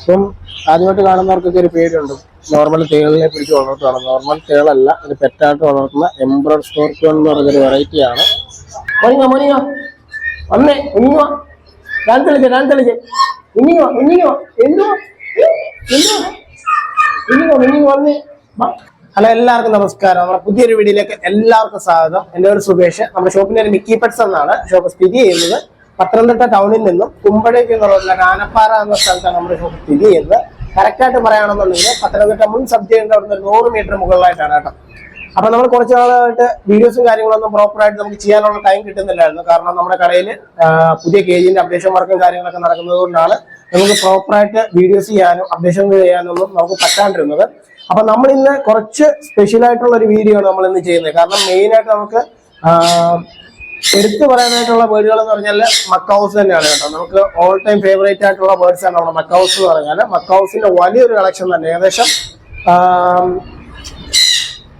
ഇപ്പം ആദ്യമായിട്ട് കാണുന്നവർക്കൊക്കെ ഒരു പേരുണ്ട്. നോർമൽ തേളിനെ പിടിച്ച് വളർത്തുകയാണ് നോർമൽ തേളല്ല ഇത് പെറ്റായിട്ട് വളർത്തുന്ന എംബ്രോഡ് സ്കോർപ്പിയോ എന്ന് പറയുന്നൊരു വെറൈറ്റിയാണ് മണിങ്ങോ മോനിയോ വന്നേ കുഞ്ഞോ ഞാൻ തെളിച്ചേ ഞാൻ തെളിച്ചേ കുഞ്ഞിങ്ങോ കുഞ്ഞിങ്ങോ എന്തോ കുഞ്ഞിങ്ങോ കുഞ്ഞിങ്ങോ വന്നേ. ഹലോ എല്ലാവർക്കും നമസ്കാരം. നമ്മുടെ പുതിയൊരു വീഡിയോയിലേക്ക് എല്ലാവർക്കും സ്വാഗതം. എന്റെ ഒരു സുബേഷ് നമ്മുടെ ഷോപ്പിന്റെ ഒരു മിക്കി പെറ്റ്സ് എന്നാണ്. ഷോപ്പ് സ്ഥിതി ചെയ്യുന്നത്. പത്തനംതിട്ട ടൗണിൽ നിന്നും കുമ്പഴേക്ക് എന്നുള്ള കാനപ്പാറ എന്ന സ്ഥലത്താണ് നമ്മുടെ ഷോപ്പ് സ്ഥിതി ചെയ്യുന്നത്. കറക്റ്റായിട്ട് പറയുകയാണെന്നുണ്ടെങ്കിൽ പത്തനംതിട്ട മുൻ സബ് ജയിലിന്റെ അവിടുന്ന് നൂറ് മീറ്റർ മുകളിലായിട്ടാണ് കേട്ടോ. അപ്പൊ നമ്മൾ കുറച്ച് നാളായിട്ട് വീഡിയോസും കാര്യങ്ങളൊന്നും പ്രോപ്പറായിട്ട് നമുക്ക് ചെയ്യാനുള്ള ടൈം കിട്ടുന്നില്ലായിരുന്നു. കാരണം നമ്മുടെ കടയിൽ പുതിയ കേജിന്റെ അപ്ഡേഷൻ വർക്കും കാര്യങ്ങളൊക്കെ നടക്കുന്നത് കൊണ്ടാണ് നമുക്ക് പ്രോപ്പറായിട്ട് വീഡിയോസ് ചെയ്യാനും അപ്ഡേഷൻ ചെയ്യാനൊന്നും നമുക്ക് പറ്റാണ്ടിരുന്നത്. അപ്പൊ നമ്മൾ ഇന്ന് കുറച്ച് സ്പെഷ്യൽ ആയിട്ടുള്ള ഒരു വീഡിയോ ആണ് നമ്മൾ ഇന്ന് ചെയ്യുന്നത്. കാരണം മെയിൻ ആയിട്ട് നമുക്ക് എടുത്തു പറയാനായിട്ടുള്ള ബേർഡുകൾ എന്ന് പറഞ്ഞാൽ മക്കൗസ് തന്നെയാണ് കേട്ടോ. നമുക്ക് ഓൾ ടൈം ഫേവറേറ്റ് ആയിട്ടുള്ള ബേർഡ്സ് ആണ് നമ്മുടെ മക്കൗസ് എന്ന് പറഞ്ഞാൽ മക്കൗസിന്റെ വലിയൊരു കളക്ഷൻ തന്നെ. ഏകദേശം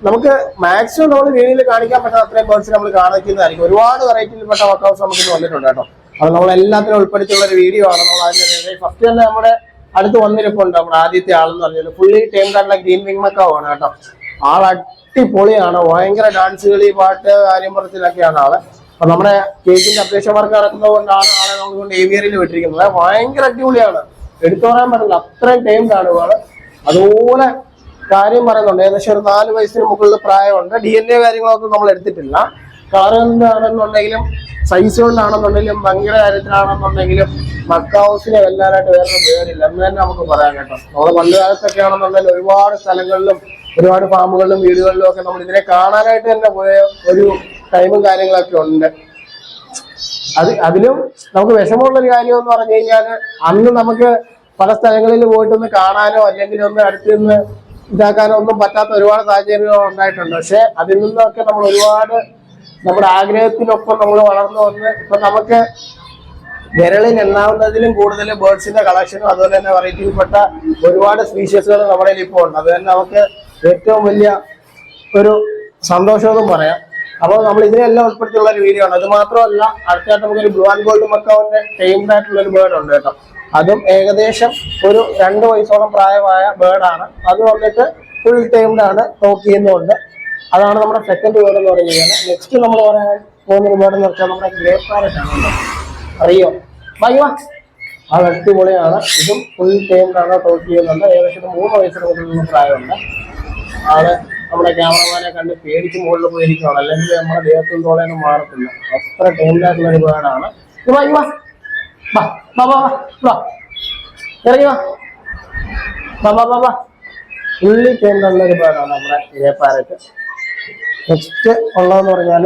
നമുക്ക് മാക്സിമം നമ്മൾ വീഡിയോയിൽ കാണിക്കാൻ പറ്റാത്ത അത്രയും ബേർഡ്സ് നമ്മൾ കാണിക്കുന്നതായിരിക്കും. ഒരുപാട് വെറൈറ്റിയിൽപ്പെട്ട മക്കൗസ് നമുക്ക് ഇന്ന് വന്നിട്ടുണ്ട് കേട്ടോ. അത് നമ്മൾ എല്ലാത്തിനും ഉൾപ്പെടുത്തിയുള്ള ഒരു വീഡിയോ ആണ്. നമ്മൾ അതിന്റെ ഫസ്റ്റ് തന്നെ നമ്മുടെ അടുത്ത് വന്നിരിപ്പുണ്ട് നമ്മുടെ ആദ്യത്തെ ആളെന്ന് പറഞ്ഞാൽ ഫുള്ളി ടൈം കാർഡിലെ ഗ്രീൻ വിങ് മക്കാവ് ആണ് കേട്ടോ. ആൾ അടിപൊളിയാണ്. ഭയങ്കര ഡാൻസ് കളി പാട്ട് കാര്യം പറച്ചിലൊക്കെയാണ് ആൾ. അപ്പൊ നമ്മുടെ കേക്കിന്റെ അപേക്ഷ വർക്ക് നടക്കുന്നത് കൊണ്ടാണ് ആളെ നമ്മൾ ഏവിയറിൽ വിട്ടിരിക്കുന്നത്. ഭയങ്കര അടിപൊളിയാണ്. എടുത്തു പറയാൻ പറ്റില്ല അത്രയും ടൈം കാണുകയാണ് അതുപോലെ കാര്യം പറയുന്നുണ്ട്. ഏകദേശം ഒരു നാല് വയസ്സിന് മുകളിൽ പ്രായമുണ്ട്. ഡി എൻ എ കാര്യങ്ങളൊന്നും നമ്മൾ എടുത്തിട്ടില്ല. കളർ എന്താണെന്നുണ്ടെങ്കിലും സൈസ് കൊണ്ടാണെന്നുണ്ടെങ്കിലും ഭംഗിയുടെ കാര്യത്തിലാണെന്നുണ്ടെങ്കിലും മക്കാവൂസിനെ വെല്ലാനായിട്ട് വേറെ പേരില്ല. എന്ന് തന്നെ നമുക്ക് പറയാൻ കേട്ടോ. നമ്മൾ പണ്ട് കാലത്തൊക്കെ ആണെന്നുണ്ടെങ്കിൽ ഒരുപാട് സ്ഥലങ്ങളിലും ഒരുപാട് ഫാമുകളിലും വീടുകളിലും ഒക്കെ നമ്മൾ ഇതിനെ കാണാനായിട്ട് തന്നെ പോയ ഒരു ടൈമും കാര്യങ്ങളൊക്കെ ഉണ്ട്. അത് അതിലും നമുക്ക് വിഷമമുള്ള ഒരു കാര്യം എന്ന് പറഞ്ഞു കഴിഞ്ഞാൽ അന്ന് നമുക്ക് പല സ്ഥലങ്ങളിൽ പോയിട്ടൊന്ന് കാണാനോ അല്ലെങ്കിൽ ഒന്ന് അടുത്ത് നിന്ന് ഇതാക്കാനോ ഒന്നും പറ്റാത്ത ഒരുപാട് സാഹചര്യങ്ങൾ ഉണ്ടായിട്ടുണ്ട്. പക്ഷെ അതിൽ നിന്നൊക്കെ നമ്മൾ ഒരുപാട് നമ്മുടെ ആഗ്രഹത്തിനൊപ്പം നമ്മൾ വളർന്നു വന്ന് ഇപ്പൊ നമുക്ക് വിരളിൽ എണ്ണാവുന്നതിലും കൂടുതൽ ബേർഡ്സിന്റെ കളക്ഷനും അതുപോലെ തന്നെ വെറൈറ്റിയിൽപ്പെട്ട ഒരുപാട് സ്പീഷ്യസുകൾ നമ്മുടെ ഇപ്പോ ഇപ്പോൾ ഉണ്ട്. അത് തന്നെ നമുക്ക് ഏറ്റവും വലിയ ഒരു സന്തോഷമെന്നും പറയാം. അപ്പോൾ നമ്മൾ ഇതിനെല്ലാം ഉൾപ്പെടുത്തിയുള്ള ഒരു വീഡിയോ ആണ്. അത് മാത്രമല്ല അടുത്തായിട്ട് നമുക്കൊരു ബ്ലൂ ആൻഡ് ഗോൾഡ് മക്കാവിന്റെ ടൈംഡ് ആയിട്ടുള്ള ഒരു ബേർഡ് ഉണ്ട് കേട്ടോ. അതും ഏകദേശം ഒരു രണ്ട് വയസ്സോളം പ്രായമായ ബേർഡാണ് അത് വന്നിട്ട് ഫുൾ ആണ് ടോക്ക് ചെയ്യുന്നുണ്ട്. അതാണ് നമ്മുടെ സെക്കൻഡ് ബേർഡ് എന്ന് പറയുന്നത്. നെക്സ്റ്റ് നമ്മൾ പറയാൻ പോകുന്ന ഒരു ബേർഡ് എന്ന് വെച്ചാൽ നമ്മുടെ ഗ്രേപ്പ് പാരറ്റ് ആണ് അറിയോ? വാ അത് അടിപൊളിയാണ്. ഇതും ഫുൾ ടൈംഡ് ആണ് ടോക്ക് ചെയ്യുന്നുണ്ട്. ഏകദേശം മൂന്ന് വയസ്സിന് മുകളിലുള്ള പ്രായമുണ്ട്. ആൾ നമ്മുടെ ക്യാമറമാനെ കണ്ട് പേടിച്ച് മുകളിൽ പോയിരിക്കുകയാണ് അല്ലെങ്കിൽ നമ്മുടെ ദേഹത്തും തോളേനും മാറത്തില്ല. അത്ര ടൈമിലായിട്ടുള്ള ഒരു ബേർഡാണ് ഇത് വാ, വാ. വാ, വാ, വാ, വാ, വാ. ഇറങ്ങി വാ. ഒരു ബേർഡാണ് നമ്മുടെ ഇരേപ്പാരറ്റ് നെക്സ്റ്റ് ഉള്ളതെന്ന് പറഞ്ഞാൽ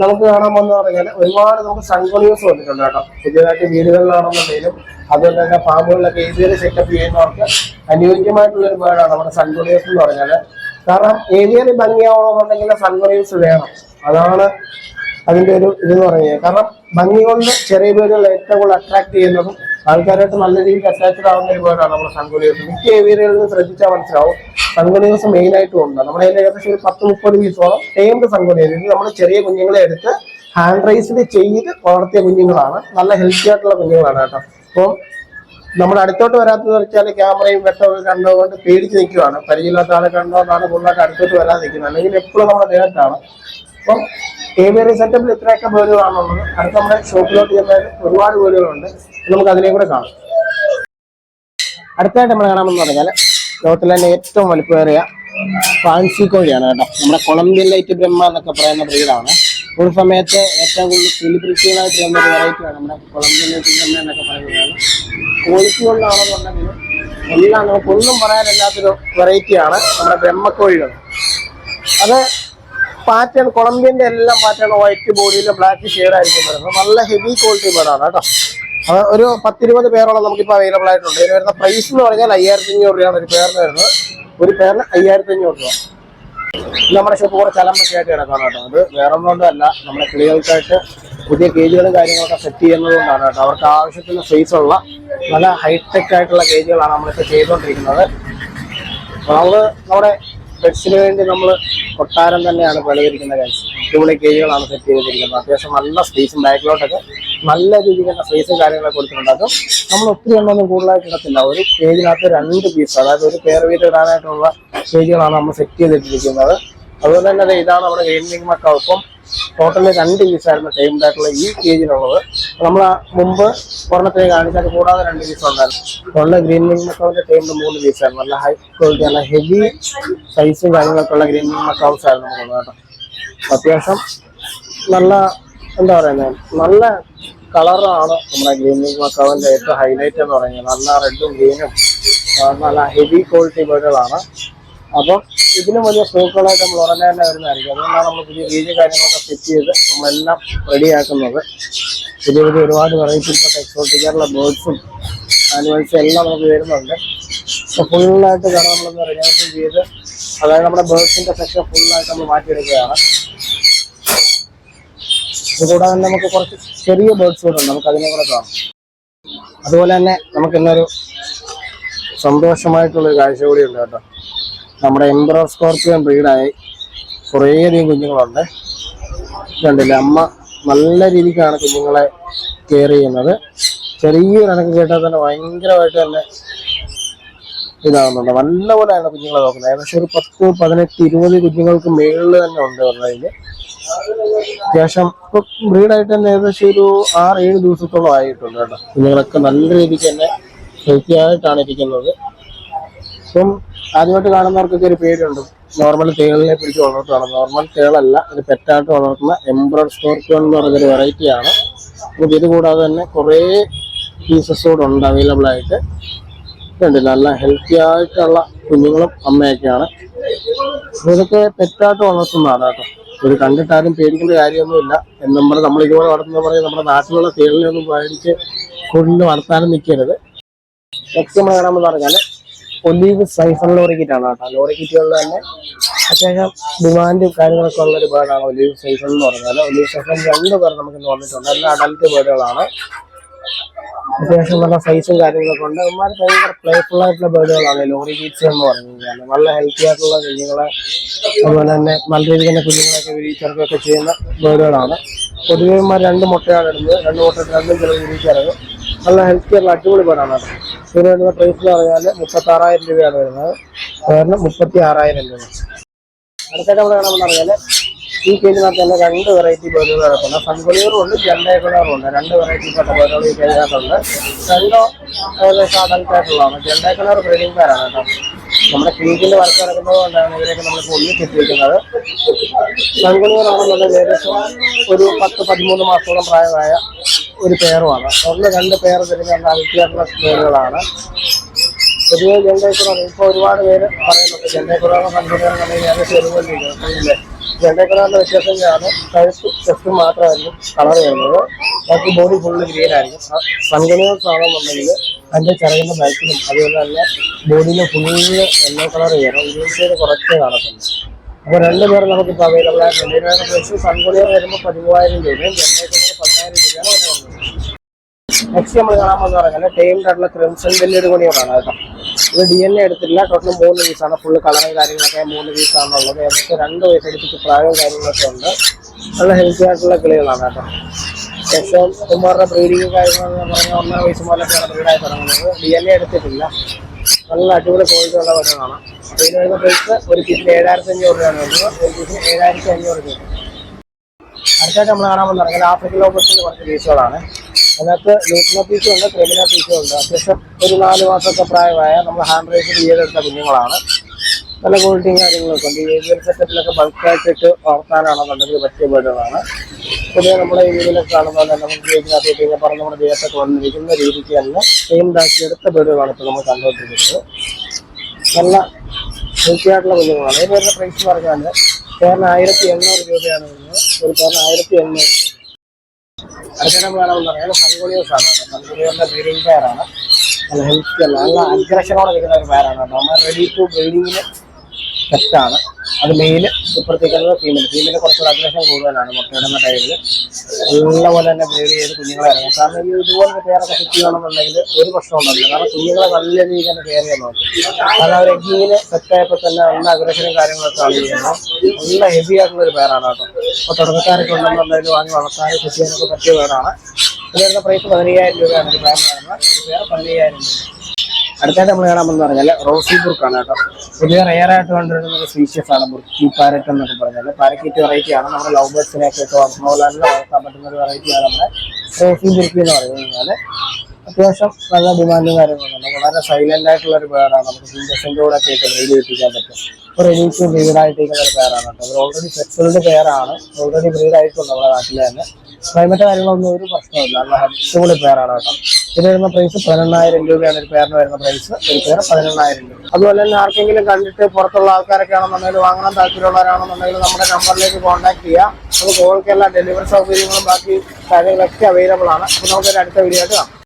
നമുക്ക് കാണാൻ പോകുന്ന പറഞ്ഞാൽ ഒരുപാട് നമുക്ക് സൺകൊണിയൂസ് വന്നിട്ടുണ്ട് കേട്ടോ. പുതിയതായിട്ട് വീടുകളിലാണെന്നുണ്ടെങ്കിലും അതുപോലെ തന്നെ ഫാമുകളിലൊക്കെ ഈസിയിൽ സെറ്റപ്പ് ചെയ്യുന്നവർക്ക് അനുയോജ്യമായിട്ടുള്ള ഒരു ബേർഡാണ് നമ്മുടെ സൺകൊണിയൂസ് എന്ന് പറഞ്ഞാൽ കാരണം ഏവിയറി ഭംഗിയാവണമെന്നുണ്ടെങ്കിൽ സൺറൈസ് വേണം. അതാണ് അതിന്റെ ഒരു ഇതെന്ന് പറയുന്നത്. കാരണം ഭംഗി കൊണ്ട് ചെറിയ ബേർഡുകൾ ഏറ്റവും കൂടുതൽ അട്രാക്ട് ചെയ്യുന്നതും ആൾക്കാരായിട്ട് നല്ല രീതിയിൽ അറ്റാച്ച്ഡ് ആവുന്ന ഒരു വീടാണ് നമ്മുടെ സൺകുലിയോസ് മിക്ക ഏരിയകളിൽ ശ്രദ്ധിച്ചാൽ മനസ്സിലാവും. സൺകുലിയോസ് മെയിൻ ആയിട്ടും ഉണ്ട്. നമ്മുടെ കയ്യിൽ ഏകദേശം ഒരു പത്ത് മുപ്പത് പീസോളം ടേംഡ് സൺകുലിയോസ് ഇത് നമ്മൾ ചെറിയ കുഞ്ഞുങ്ങളെ എടുത്ത് ഹാൻഡ് റൈസ്ഡ് ചെയ്ത് വളർത്തിയ കുഞ്ഞുങ്ങളാണ്. നല്ല ഹെൽത്തി ആയിട്ടുള്ള കുഞ്ഞുങ്ങളാണ് കേട്ടോ. അപ്പോൾ നമ്മുടെ അടുത്തോട്ട് വരാത്തത് വെച്ചാൽ ക്യാമറയും വെട്ടവും കണ്ടതുകൊണ്ട് പേടിച്ച് നിൽക്കുകയാണ് പരിചയമില്ലാത്ത ആളെ കണ്ടുകൊണ്ടാണ് കൂടുതലായിട്ട് അടുത്തോട്ട് വരാതെ നിൽക്കുന്നത്. അല്ലെങ്കിൽ എപ്പോഴും നമ്മുടെ ദേഹത്താണ്. അപ്പം ഏവിയറി സെറ്റപ്പിൽ ഇത്രയൊക്കെ പേരുകളാണുള്ളത്. അടുത്ത നമ്മുടെ ഷോപ്പിലോട്ട് ചെന്നാൽ ഒരുപാട് പേരുകളുണ്ട്. നമുക്ക് അതിനെ കൂടെ കാണാം. അടുത്തായിട്ട് നമ്മൾ കാണാമെന്ന് പറഞ്ഞാൽ ലോകത്തിലെ തന്നെ ഏറ്റവും വലുപ്പമേറിയ ഫാൻസി കോഴിയാണ് കേട്ടോ. നമ്മുടെ കൊളംബിയൻ ലൈറ്റ് ബ്രഹ്മ എന്നൊക്കെ പറയുന്ന ബ്രീഡാണ് ഒരു സമയത്ത് ഏറ്റവും കൂടുതൽ സെലിബ്രിറ്റികളായിട്ട് വന്ന ഒരു വെറൈറ്റിയാണ് നമ്മുടെ കൊളംബിയൻ ബ്രഹ്മ എന്നൊക്കെ പറയുന്നതാണ് ക്വാളിറ്റി കൊണ്ടാണെന്നുണ്ടെങ്കിലും എല്ലാം നമുക്ക് ഒന്നും പറയാനില്ലാത്തൊരു വെറൈറ്റിയാണ് നമ്മുടെ ബ്രഹ്മക്കോഴികൾ. അത് പാറ്റേൺ കൊളംബിയന്റെ എല്ലാം പാറ്റേൺ വൈറ്റ് ബോഡിയിൽ ബ്ലാക്ക് ഷെയ്ഡ് ആയിരിക്കും വരുന്നത്. നല്ല ഹെവി ക്വാളിറ്റി ബേഡാണ് കേട്ടോ. അത് ഒരു പത്തിരുപത് പേരോളം നമുക്കിപ്പോൾ അവൈലബിൾ ആയിട്ടുണ്ട്. ഇതിന് വരുന്ന പ്രൈസ് എന്ന് പറഞ്ഞാൽ അയ്യായിരത്തി അഞ്ഞൂറ് രൂപയാണ് ഒരു പേരിന് വരുന്നത്. ഒരു പേരിന് അയ്യായിരത്തി അഞ്ഞൂറ് രൂപ. നമ്മുടെ ഷോപ്പ് കുറച്ച് അലമ്പൊക്കെ ആയിട്ട് കിടക്കണം കേട്ടോ. അത് വേറെ ഒന്നുകൊണ്ടല്ല നമ്മുടെ കിളികൾക്കായിട്ട് പുതിയ കേജുകളും കാര്യങ്ങളൊക്കെ സെറ്റ് ചെയ്യുന്നത് കൊണ്ടാണ് കേട്ടോ. അവർക്ക് ആവശ്യത്തിന് സ്പേസ് ഉള്ള നല്ല ഹൈടെക് ആയിട്ടുള്ള കേജുകളാണ് നമ്മളിപ്പോൾ ചെയ്തുകൊണ്ടിരിക്കുന്നത്. നമ്മൾ നമ്മുടെ പെറ്റ്സിന് വേണ്ടി നമ്മൾ കൊട്ടാരം തന്നെയാണ് പണിയിരിക്കുന്ന കാര്യം അടിപൊളി കേജുകളാണ് സെറ്റ് ചെയ്തിരിക്കുന്നത്. അത്യാവശ്യം നല്ല സ്പേസും ബാക്കിലോട്ടൊക്കെ നല്ല രീതിയിൽ തന്നെ സ്പേസും കാര്യങ്ങളൊക്കെ കൊടുത്തിട്ടുണ്ടാക്കും. നമ്മൾ ഒത്തിരി എണ്ണമൊന്നും കൂടുതലായിട്ട് ഇടത്തില്ല. ഒരു കേജിനകത്ത് രണ്ട് പീസ് അതായത് ഒരു പേർ വീട്ട് ഇടാനായിട്ടുള്ള കേജുകളാണ് നമ്മൾ സെറ്റ് ചെയ്തിട്ടിരിക്കുന്നത്. അതുപോലെ തന്നെ ഇതാണ് നമ്മുടെ ഗെയിമിംഗ് മക്കാവ് ഇപ്പം ടോട്ടലി രണ്ട് പീസായിരുന്നു ടൈം ആയിട്ടുള്ള ഈ കേജിനുള്ളത് നമ്മൾ മുമ്പ് ഒരെണ്ണത്തിന് കാണിച്ചത് കൂടാതെ രണ്ട് പീസ് ഉണ്ടായിരുന്നു. ഉള്ള ഗ്രീൻ വിങ് മക്കാവിന്റെ ടൈംഡ് മൂന്ന് പീസായിരുന്നു നല്ല ഹൈ ക്വാളിറ്റി നല്ല ഹെവി സൈസും കാര്യങ്ങളൊക്കെ ഉള്ള ഗ്രീൻ വിങ് മക്കാവ്സ് ആയിരുന്നു നമുക്ക് കേട്ടോ അത്യാവശ്യം നല്ല എന്താ പറയുന്നത് നല്ല കളറാണ് നമ്മുടെ ഗെയിമിംഗ് മക്കാവിന്റെ ഏറ്റവും ഹൈലൈറ്റ് എന്ന് പറയുന്നത്. നല്ല റെഡും ഗ്രീനും നല്ല ഹെവി ക്വാളിറ്റി ബേഡുകളാണ് അപ്പം ഇതിന് വലിയ സ്റ്റോക്കുകളായിട്ട് നമ്മൾ ഉടനെ തന്നെ വരുന്നതായിരിക്കും. അതുകൊണ്ടാണ് നമ്മൾ പുതിയ രീതി കാര്യങ്ങളൊക്കെ സെറ്റ് ചെയ്ത് നമ്മളെല്ലാം റെഡിയാക്കുന്നത് പുതിയ പുതിയ ഒരുപാട് വെറൈറ്റീസ് എക്സോട്ടിക്കാറുള്ള ബേർഡ്സും ആനിമൽസും എല്ലാം നമുക്ക് വരുന്നുണ്ട്. അപ്പോൾ ഫുള്ളായിട്ട് കാണാൻ നമ്മളൊന്ന് റിനോവേഷൻ ചെയ്ത് അതായത് നമ്മുടെ ബേർഡ്സിന്റെ സെക്ഷൻ ഫുള്ളായിട്ട് നമ്മൾ മാറ്റിയെടുക്കുകയാണ്. ഇതുകൂടാതെ തന്നെ നമുക്ക് കുറച്ച് ചെറിയ ബേർഡ്സ് കൂടെ ഉണ്ട്. നമുക്ക് അതിനെ കൂടെ കാണാം. അതുപോലെ തന്നെ നമുക്ക് ഇന്നൊരു സന്തോഷമായിട്ടുള്ളൊരു കാഴ്ച കൂടി ഉണ്ട് കേട്ടോ. നമ്മുടെ എംബ്രോ സ്കോർപ്പിയൻ ബ്രീഡായി കുറേയധികം കുഞ്ഞുങ്ങളുണ്ട്. കണ്ടില്ലേ അമ്മ നല്ല രീതിക്കാണ് കുഞ്ഞുങ്ങളെ കെയർ ചെയ്യുന്നത്. ചെറിയൊരു കണക്ക് കേട്ടാൽ തന്നെ ഭയങ്കരമായിട്ട് തന്നെ ഇതാകുന്നുണ്ട് നല്ലപോലെയാണ് കുഞ്ഞുങ്ങളെ നോക്കുന്നത്. ഏകദേശം ഒരു പത്ത് പതിനെട്ട് ഇരുപത് കുഞ്ഞുങ്ങൾക്ക് മേളിൽ തന്നെ ഉണ്ട് പറഞ്ഞതിൽ അത്യാവശ്യം ഇപ്പൊ ബ്രീഡായിട്ട് തന്നെ ഏകദേശം ഒരു ആറ് ഏഴ് ദിവസത്തോളം ആയിട്ടുണ്ട് കേട്ടോ. കുഞ്ഞുങ്ങളൊക്കെ നല്ല രീതിക്ക് തന്നെ ഹെൽത്തി ആയിട്ടാണ് ഇരിക്കുന്നത്. ഇപ്പം ആദ്യമായിട്ട് കാണുന്നവർക്കൊക്കെ ഒരു പേരുണ്ട്. നോർമൽ തേളിനെ പിടിച്ച് വളർത്തുകയാണ്. നോർമൽ തേളല്ല ഇത് പെറ്റായിട്ട് വളർത്തുന്ന എംബ്രോയ്ഡ് സ്കോർപ്പിയോൺ എന്ന് പറയുന്നൊരു വെറൈറ്റിയാണ് ഇത് കൂടാതെ തന്നെ കുറേ പീസസ് കൂടെ ഉണ്ട് അവൈലബിൾ ആയിട്ട്. ഉണ്ട് നല്ല ഹെൽത്തി ആയിട്ടുള്ള കുഞ്ഞുങ്ങളും അമ്മയൊക്കെയാണ്. ഇതൊക്കെ പെറ്റായിട്ട് വളർത്തുന്നതാണ് കേട്ടോ. ഇത് കണ്ടിട്ടാരും പേടിക്കേണ്ട കാര്യമൊന്നുമില്ല. നമ്മൾ നമ്മൾ ഇതുപോലെ വളർത്തുന്ന പറയും നമ്മുടെ നാട്ടിലുള്ള തേളിനെ ഒന്നും മേടിച്ച് കൂടുതൽ വളർത്താനും നിൽക്കരുത്. നെക്സ്റ്റ് നമ്മൾ കാണാമെന്ന് പറഞ്ഞാൽ ഒലീവ് സൈഫൺ ലോറിക്കിറ്റാണ് കേട്ടോ. ലോറിക്കിറ്റുകളിൽ തന്നെ അത്യാവശ്യം ഡിമാൻഡും കാര്യങ്ങളൊക്കെ ഉള്ള ഒരു ബേർഡാണ് ഒലീവ് സൈഫൺ എന്ന് പറഞ്ഞാൽ ഒലീവ് സൈഫൺ രണ്ട് പേർ നമുക്ക് ഇന്ന് വന്നിട്ടുണ്ട് എല്ലാം അഡൽട്ട് ബേർഡുകളാണ് അത്യാവശ്യം നല്ല സൈസും കാര്യങ്ങളൊക്കെ ഉണ്ട്. അവന്മാർ ഭയങ്കര പ്ലേഫുൾ ആയിട്ടുള്ള ബേഡുകളാണ് ലോറി കീറ്റ്സ് എന്ന് പറഞ്ഞു കഴിഞ്ഞാൽ നല്ല ഹെൽത്തി ആയിട്ടുള്ള കുഞ്ഞുങ്ങളെ അതുപോലെ തന്നെ നല്ല രീതിയിൽ തന്നെ കുഞ്ഞുങ്ങളൊക്കെ വിരിയിച്ചിറക്കുകയൊക്കെ ചെയ്യുന്ന ബേഡുകളാണ് പൊതുവെ ഇവന്മാർ രണ്ട് മുട്ടയാണ് ഇടുന്നത്. രണ്ട് മുട്ട രണ്ടും ചില വിരിയിച്ചിറങ്ങും. നല്ല ഹെൽത്തി ആയിട്ടുള്ള അടിപൊളി ബേഡാണ് ഇതിന് വരുന്ന പ്രൈസ് എന്ന് പറഞ്ഞാൽ മുപ്പത്തി ആറായിരം രൂപയാണ് വരുന്നത്. വേറെ മുപ്പത്തി ആറായിരം രൂപ അടുത്തായിട്ട് നമ്മൾ കാണാമെന്ന് പറഞ്ഞാൽ ഈ കേജിനകത്ത് തന്നെ രണ്ട് വെറൈറ്റി കിടപ്പുണ്ട് സൺകുളിയറും ഉണ്ട് ജെണ്ടേക്കുളറും ഉണ്ട്. രണ്ട് വെറൈറ്റി പെട്ട ബോലുകൾ ഈ കേജിനകത്തുണ്ട് രണ്ടോ അതൽക്കായിട്ടുള്ളതാണ് ജെണ്ടേക്കുളർ ബ്രീഡിംഗ് പേരാണ് കേട്ടോ. നമ്മുടെ ക്രീക്കിന്റെ വർക്ക് നടക്കുന്നത് കൊണ്ടാണ് ഇവരെയൊക്കെ നമ്മളിപ്പോൾ ഒന്നിച്ചെത്തിയിരിക്കുന്നത് സൺകുളിയർ ആണെന്നുള്ളത് ഏകദേശം ഒരു പത്ത് പതിമൂന്ന് മാസത്തോളം പ്രായമായ ഒരു പേറുമാണ് ഒന്ന് രണ്ട് പേർ തരുന്ന നല്ല അൽക്കിയായിട്ടുള്ള പേരുകളാണ് പൊതുവെ ജെണ്ടേക്കുറവ് ഇപ്പോൾ ഒരുപാട് പേര് പറയുന്നുണ്ട് സൺകുളിയർ എന്നുണ്ടെങ്കിൽ ഏകദേശം ഒരുപോലെ ഇരിക്കുന്നത് ജെണ്ടേക്കുറവിന്റെ വ്യത്യാസം ഞാൻ കഴുത്ത് ചെസ്റ്റ് മാത്രമായിരുന്നു കളർ ചെയ്യുന്നത് ബാക്കി ബോഡി ഫുള്ള് ഗ്രീൻ ആയിരുന്നു. സംഗമികൾ ആണെന്നുണ്ടെങ്കിൽ അതിന്റെ ചിറകിന്റെ ബാക്കിലും അതുപോലെ തന്നെ ബോഡിയിൽ ഫുള്ള് യെല്ലോ കളർ ചെയ്യണം. ഇതിന്റെ കുറച്ച് കാണത്തുള്ളൂ. അപ്പോൾ രണ്ട് പേർ നമുക്കിപ്പോൾ അവൈലബിൾ ആയിട്ടുണ്ട് സൺകുളിയർ വരുമ്പോൾ പതിമൂവായിരം രൂപയും പതിനായിരം രൂപയാണ് വരുന്നത്. നെക്സ്റ്റ് നമ്മൾ കാണാൻ പോകുന്ന പറഞ്ഞാൽ ടൈംഡ് ആയിട്ടുള്ള ക്രിംസൺ വെല്ലിയുടെ കൂടിയാണ് കേട്ടോ. ഇത് ഡി എൻ എ എടുത്തില്ല ടോട്ടൽ മൂന്ന് പീസാണ് ഫുള്ള് കളറും കാര്യങ്ങളൊക്കെ മൂന്ന് പീസാണുള്ളത് ഏകദേശം രണ്ട് വയസ്സ് എടുത്തിട്ട് പ്രായവും കാര്യങ്ങളൊക്കെ ഉണ്ട്. നല്ല ഹെൽത്തി ആയിട്ടുള്ള കിളികളാണ് കേട്ടോ. ശേഷം കുമാറിന്റെ ബ്രീഡിങ് കാര്യങ്ങളെന്ന് പറഞ്ഞാൽ ഒന്നര വയസ്സ് മുതലൊക്കെയാണ് ബ്രീഡായി തുടങ്ങുന്നത്. ഡി എൻ എ എടുത്തിട്ടില്ല. നല്ല അടിപൊളി ക്വാളിറ്റി ഉള്ള വരുന്നതാണ് അപ്പോൾ ഇതിന് വരുന്ന പ്രൈസ് ഒരു പീസിന് ഏഴായിരത്തി അഞ്ഞൂറ് രൂപയാണ് വരുന്നത്. ഒരു പീസിന് ഏഴായിരത്തി അഞ്ഞൂറ് രൂപ അടുത്തായിട്ട് നമ്മൾ കാണാൻ പോകുന്ന ആഫ്രിക്കൻ ലോബസിന്റെ കുറച്ച് പീസുകളാണ്. അതിനകത്ത് ലൂട്ടിന പീസും ഉണ്ട് ക്രിമിന പീസും ഉണ്ട് അത്യാവശ്യം ഒരു നാല് മാസമൊക്കെ പ്രായമായ നമ്മൾ ഹാൻഡ് റൈസ് ചെയ്തെടുത്ത കുഞ്ഞുങ്ങളാണ്. നല്ല ക്വാളിറ്റിയും കാര്യങ്ങളൊക്കെ ഉണ്ട്. ഈ ഏവിയർ സെറ്റപ്പിലൊക്കെ ബൾക്കായിട്ടിട്ട് വളർത്താനാണെന്നുണ്ടെങ്കിൽ പറ്റിയ ബേഡുകളാണ് പൊതുവെ നമ്മുടെ ഈ വീടിലൊക്കെ കാണുമ്പോൾ തന്നെ നമുക്ക് ഇതിനകത്ത് കഴിഞ്ഞാൽ പറഞ്ഞ നമ്മുടെ ദേഹത്തൊക്കെ വന്നിരിക്കുന്ന രീതിക്ക് തന്നെ സെയിംഡാക്കി എടുത്ത ബേഡുകളാണ് ഇപ്പോൾ നമ്മൾ കണ്ടുകൊണ്ടിരിക്കുന്നത്. നല്ല ഹെൽത്തി ആയിട്ടുള്ള കുഞ്ഞുങ്ങളാണ്. വരുന്ന പ്രൈസ് പറഞ്ഞാൽ പേരിന് ആയിരത്തി എണ്ണൂറ് രൂപയാണ് വരുന്നത് ഒരു പേരിന് ആയിരത്തി എണ്ണൂറ് രൂപ. അടുത്ത നമ്മൾ വേണമെന്ന് പറഞ്ഞാൽ സൺകുളിയോസ് ആണ്. സൺകുളിയോന്റെ ബ്രീഡിംഗ് പെയറാണ് നല്ല ഹെൽത്തി അല്ല നല്ല അഗ്രഷനോടെ നിൽക്കുന്ന ഒരു കേട്ടോ. നമ്മൾ റെഡി ടു ബ്രീഡിങ്ങിന് സെറ്റാണ് അത് മെയിൽ ഇപ്പുറത്തേക്കുള്ളത് ഫീമെയിൽ ഫീമെയിൽ കുറച്ചുകൂടെ അഗ്രഷൻ കൂടുതലാണ് മുട്ടയിടുന്ന ടൈമിൽ നല്ലപോലെ തന്നെ ബ്രീഡ് ചെയ്ത് കുഞ്ഞുങ്ങളെ ഇറങ്ങും. കാരണം ഈ ഇതുപോലത്തെ പേരൊക്കെ സെറ്റ് ചെയ്യണമെന്നുണ്ടെങ്കിൽ ഒരു പ്രശ്നം ഉണ്ടാവില്ല കാരണം കുഞ്ഞുങ്ങളെ നല്ല രീതിയിൽ തന്നെ കെയർ ചെയ്യാൻ നോക്കും. കാരണം അവർ എഗ്ഗിങ്ങിന് സെറ്റായപ്പോൾ തന്നെ നല്ല അഗ്രഷനും കാര്യങ്ങളൊക്കെ ആണ് ചെയ്യുന്നത്. നല്ല ഹെവി ആയിട്ടുള്ള ഒരു പേരാണ് കേട്ടോ. അപ്പോൾ തുടക്കക്കാരൊക്കെ ഉണ്ടെന്നുണ്ടെങ്കിൽ വാങ്ങി വളർത്താനും സെറ്റ് ചെയ്യാനൊക്കെ പറ്റിയ പേരാണ് ഇത് വരുന്ന പ്രൈസ് പതിനയ്യായിരം രൂപയാണ് ഒരു പേരാണ് പതിനയ്യായിരം രൂപ അടുത്തായിട്ട് നമ്മൾ കാണാൻ പോകുന്ന പറഞ്ഞാൽ റോസി ബുർക്കാണ് കേട്ടോ. പുതിയ റെയർ ആയിട്ട് കൊണ്ടുവരുന്ന ഒരു സ്പീഷ്യസ് ആണ് ബുർക്കി പാരറ്റ് എന്നൊക്കെ പറഞ്ഞാൽ പാരക്കറ്റ് വെറൈറ്റി ആണ്. നമ്മുടെ ലവ് ബേർഡ്സിനെയൊക്കെ ഒക്കെ വളർത്താൻ പറ്റുന്ന ഒരു വെറൈറ്റി ആണ് നമ്മുടെ റോസി ബുർക്കി എന്ന് പറഞ്ഞു കഴിഞ്ഞാൽ അത്യാവശ്യം നല്ല ഡിമാൻഡും കാര്യങ്ങളൊന്നും വളരെ സൈലന്റ് ആയിട്ടുള്ള ഒരു പേരാണ് നമുക്ക് സിൻഡസിന്റെ കൂടെ ഒക്കെ റെയിൽ ചെയ്യിപ്പിക്കാൻ പറ്റും. ഇപ്പോൾ എനിക്ക് ബ്രീഡായിട്ടിരിക്കുന്ന ഒരു പേരാണ് കേട്ടോ. അത് ഓൾറെഡി സെക്സൽഡ് പേരാണ് ഓൾറെഡി ബ്രീഡായിട്ടുണ്ട് നമ്മുടെ നാട്ടിൽ തന്നെ. ക്ലൈമറ്റ് കാര്യങ്ങളൊന്നും ഒരു പ്രശ്നമില്ല നല്ല അടിപൊളി പേരാണ് കേട്ടോ. ഇത് വരുന്ന പ്രൈസ് പതിനെണ്ണായിരം രൂപയാണ്. ഒരു പേരിന് വരുന്ന പ്രൈസ് ഒരു പേര് പതിനെണ്ണായിരം രൂപ. അതുപോലെ തന്നെ ആർക്കെങ്കിലും കണ്ടിട്ട് പുറത്തുള്ള ആൾക്കാരൊക്കെ ആണെന്നുണ്ടെങ്കിൽ വാങ്ങാൻ താല്പര്യമുള്ളവരാണെന്നുണ്ടെങ്കിൽ നമ്മുടെ നമ്പറിലേക്ക് കോൺടാക്ട് ചെയ്യുക നമുക്ക് എല്ലാ ഡെലിവറി സൗകര്യങ്ങളും ബാക്കി കാര്യങ്ങളൊക്കെ അവൈലബിൾ ആണ്. അപ്പോൾ നമുക്കൊരു അടുത്ത വീഡിയോ ആയിട്ട് കാണാം.